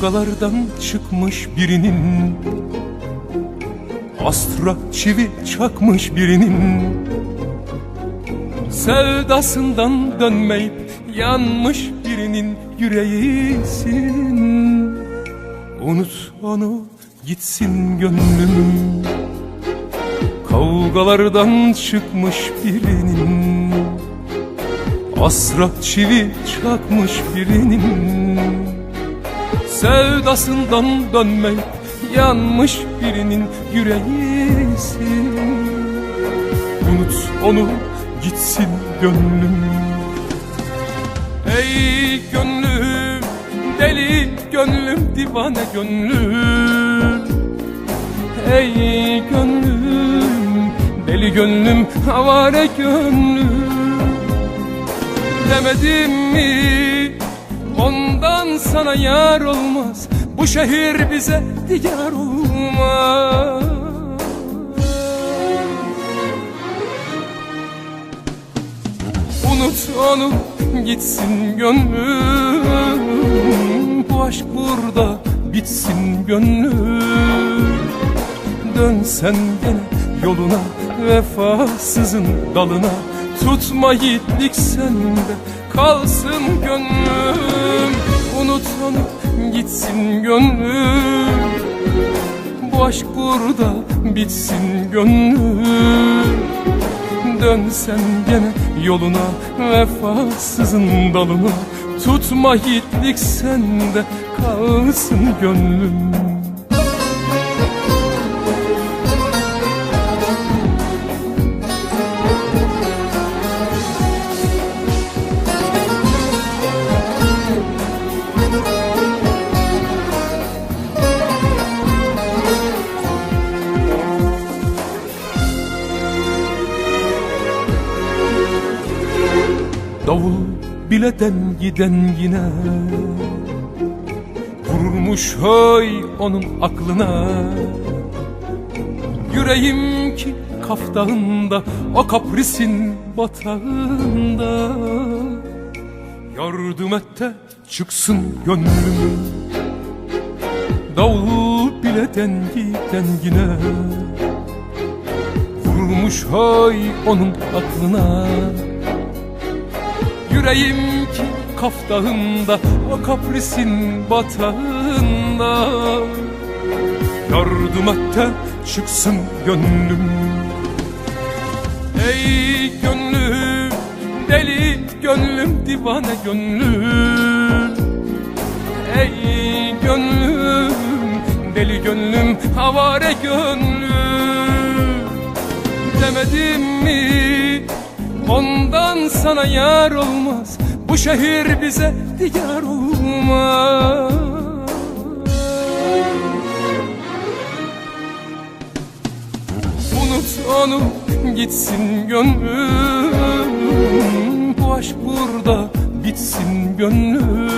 Kavgalardan çıkmış birinin. Astra çivi çakmış birinin. Sevdasından dönmeyip yanmış birinin yüreğisin. Unut onu gitsin gönlüm. Kavgalardan çıkmış birinin. Asra çivi çakmış birinin Sevdasından dönmeyip yanmış birinin yüreğisin Unut onu gitsin gönlüm. Ey gönlüm deli gönlüm divane gönlüm. Ey gönlüm deli gönlüm havare gönlüm. Demedim mi ondan sana yar olmaz. Bu şehir bize diyar olmaz. Unut onu gitsin gönlüm. Bu aşk burada bitsin gönlüm. Dön sen gene yoluna vefasızın dalına. Tutma yiğitlik sende kalsın gönlüm. Unut onu gitsin gönlüm. Bu aşk burada bitsin gönlüm. Dön sen gene yoluna vefasızın dalına. Tutma yiğitlik sende kalsın gönlüm Davul bileden giden yine. Vurmuş hay onun aklına. Yüreğim ki kaftağında O kaprisin batağında. Yardım et de çıksın gönlüm. Davul bileden giden yine. Vurmuş hay onun aklına Yüreğim ki kaftağında O kaprisin batağında. Yardım et de çıksın gönlüm. Ey gönlüm deli gönlüm divane gönlüm. Ey gönlüm deli gönlüm havare gönlüm. Demedim mi ondan sana yar olmaz. Bu şehir bize diyar olmaz. Unut onu gitsin gönlüm. Bu aşk burada bitsin gönlüm.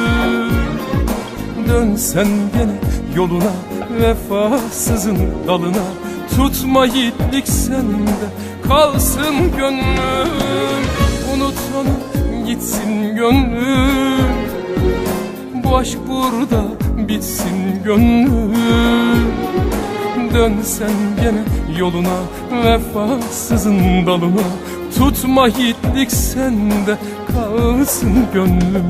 Dön sen gene yoluna vefasızın dalına Tutma yiğitlik sende kalsın gönlüm. Unut onu gitsin gönlüm. Bu aşk burada bitsin gönlüm. Dön sen gene yoluna vefasızın dalına. Tutma yiğitlik sende kalsın gönlüm